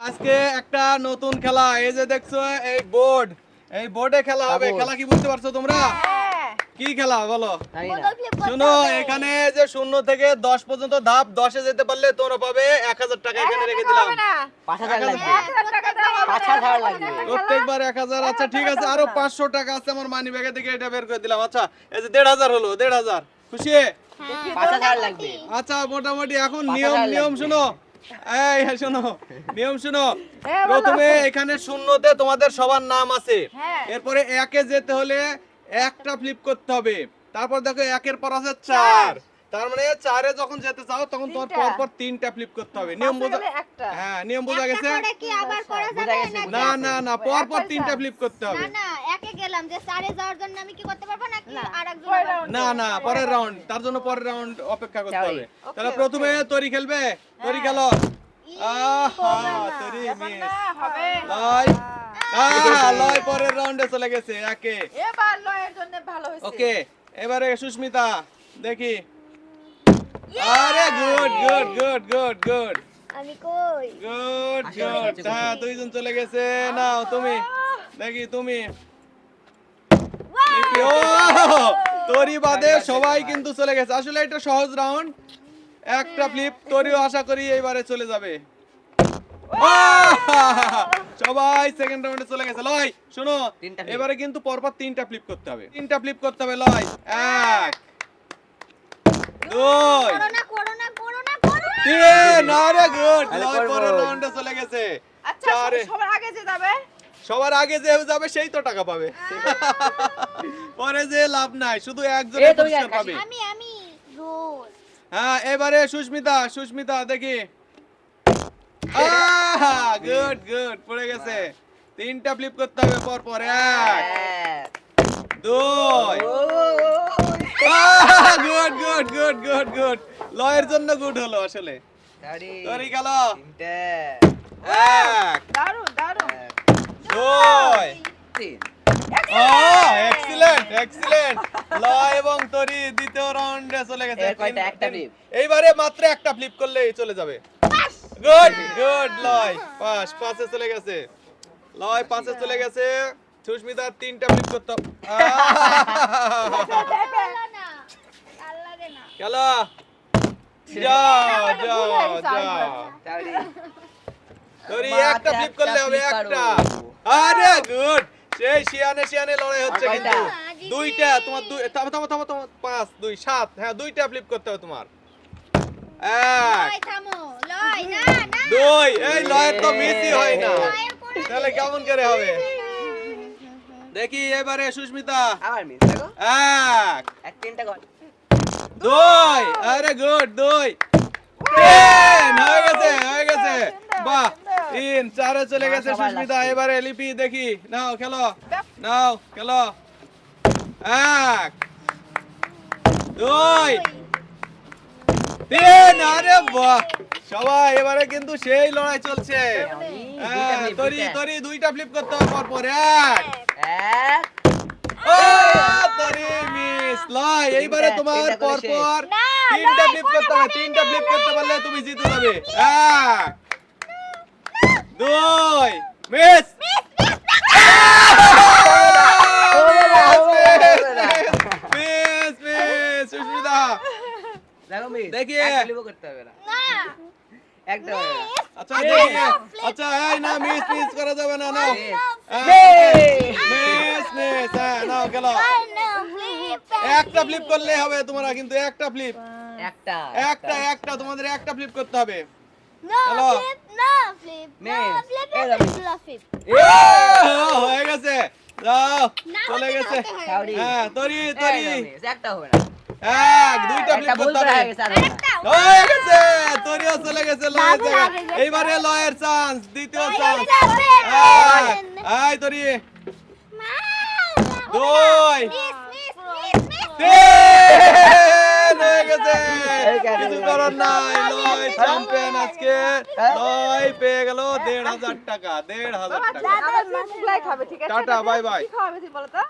আজকে একটা নতুন খেলা এই যে দেখছ এই বোর্ড এই বোর্ডে খেলা হবে। খেলা কি বুঝতে পারছ তোমরা? হ্যাঁ। কি খেলা বলো? শুনো এখানে যে শূন্য থেকে দশ পর্যন্ত ধাপ দশে যেতে পারলে তোমরা পাবে এক হাজার টাকা এখানে রেখে দিলাম। প্রত্যেকবার এক হাজার। আচ্ছা ঠিক আছে আরও পাঁচশো টাকা আছে আমার মানি ব্যাগে থেকে এটা বের করে দিলাম। আচ্ছা এই যে দেড় হাজার হলো দেড় হাজার। খুশি? আচ্ছা মোটামুটি এখন নিয়ম নিয়ম। শুনো। এই হ্যাঁ, শোনো নিয়ম শুনো। হ্যাঁ, প্রথমে এখানে শূন্যতে তোমাদের সবার নাম আছে। হ্যাঁ। এরপরে একে যেতে হলে একটা ফ্লিপ করতে হবে। তারপর দেখো একের পর আছে চার। তার মানে চারে যখন যেতে চাও তখন তোমার তিনটা। পর পর তিনটা ফ্লিপ করতে হবে। নিয়ম বোঝা হ্যাঁ নিয়ম বোঝা গেছে? না না না পর পর তিনটা ফ্লিপ করতে না হবে একে গেলাম যে সারে যাওয়ার জন্য আমি কি করতে পারব নাকি আরেকজন না না পরের রাউন্ড তার জন্য পরের রাউন্ড অপেক্ষা করতে হবে। তাহলে প্রথমে তরি খেলবে তরি হ্যাঁ। খেলো। ই, আহা হবে না। তরি ব্যাপার মিস না, হবে। লয় লয় পরের রাউন্ডে চলে গেছে একে। এবার লয়ের জন্য ভালো হয়েছে। ওকে এবারে সুস্মিতা দেখি। আরে good good good good good আমি কই? গুড গুড হ্যাঁ দুইজন চলে গেছে। নাও তুমি। দেখি তুমি। তোরি বাদে সবাই কিন্তু চলে গেছে। আসলে এটা সহজ রাউন্ড একটা ফ্লিপ তোরিও আশা করি এইবারে চলে যাবে। সবাই সেকেন্ড রাউন্ডে চলে গেছে। লয় শোনো তিনটা এবারে কিন্তু পরপর তিনটা ফ্লিপ করতে হবে। তিনটা ফ্লিপ করতে হবে লয়। এক দুই। তিন আরে গুড লয় পরের রাউন্ডে চলে গেছে। আচ্ছা সবার আগে যে যাবে। সবার আগে যে যাবে সেই তো টাকা পাবে। পরে যে লাভ নাই শুধু একজন পুরস্কার পাবে। আমি আমি হ্যাঁ এবারে সুস্মিতা সুস্মিতা দেখি। গুড গুড পড়ে গেছে। তিনটা ফ্লিপ করতে হবে পর পর এক। দুই। Good good good good good. লয়ের জন্য গুড হলো আসলে। তরি গেল। তিনটে, এক। দারুণ এক্সিলেন্ট লয় এবং তরি দ্বিতীয় রাউন্ডে চলে গেছে। কয়টা? একটা তিন- এইবারে মাত্র একটা ফ্লিপ করলেই চলে যাবে। গুড গুড লয়। পাঁচ পাঁচে চলে গেছে। লয় পাঁচে চলে গেছে। সুস্মিতার তিনটা ফ্লিপ করতে। খেলা। যাও যাও যাও। একটা ফ্লিপ করলে হবে একটা। আরে গুড সেই শিয়ানে শিয়ানে লড়াই হচ্ছে কিন্তু? দুইটা তোমার দুই থামো থামো থামো থামো পাঁচ দুই সাত হ্যাঁ দুইটা ফ্লিপ করতে হবে তোমার। এক লয় থামো লয় না না। দুই এই লয়ের তো মিসই হয় না। তাহলে কেমন করে হবে? দেখি এবারে সুস্মিতা। আবার মিস দেখো। এক এক তিনটা কর দুই আরে গুড দুই। তিন হয়ে গেছে হয়ে গেছে। বাহ তিন চারে চলে গেছে সুস্মিতা এবারে লিপি দেখি। নাও খেলো। নাও খেলো। এক দুই তিন আরে বাহ! সবাই এবারে কিন্তু সেই লড়াই চলছে। হ্যাঁ, তরি তরি দুইটা ফ্লিপ করতে হবে পর পর এক। এক তরি মিস লয় এইবারে তোমার তিনটা পর করে পর না, তিনটা ফ্লিপ করতে হবে তিনটা ফ্লিপ করতে পারলে তুমি জিতে যাবে। এক দুই মিস একটা করতে হবে না। না। একটা আচ্ছা আচ্ছা এই না মিস মিস করা যাবে না নাও। মিস মিস হ্যাঁ নাও গেল। একটা ফ্লিপ করলে হবে তোমরা কিন্তু একটা ফ্লিপ একটা একটা একটা। তোমাদের একটা ফ্লিপ করতে হবে। Flip flip. ফ্লিপ। ফ্লিপ হয়ে গেছে। যাও চলে গেছে। হয়। হ্যাঁ তরি তরি। একটা হবে না। এক দুইটা ফ্লিপ করতে হবে। হয়ে গেছে আর হবে না। আরেকটা হয়ে গেছে তরিও চলে গেছে লয়ের। এইবারে চান্স দ্বিতীয় চান্স যাবে। আই তরি দুই। Miss miss miss miss. তিন। হয়ে গেছে। কিছু করার নাই। লয় চ্যাম্পিয়ন আজকে। লয় পেয়ে গেল দেড় হাজার টাকা দেড় হাজার টাকা। আমাদের মুগলাই খাবে ঠিক আছে? Tata, bye bye. কি খাওয়াবে তুই বলো তো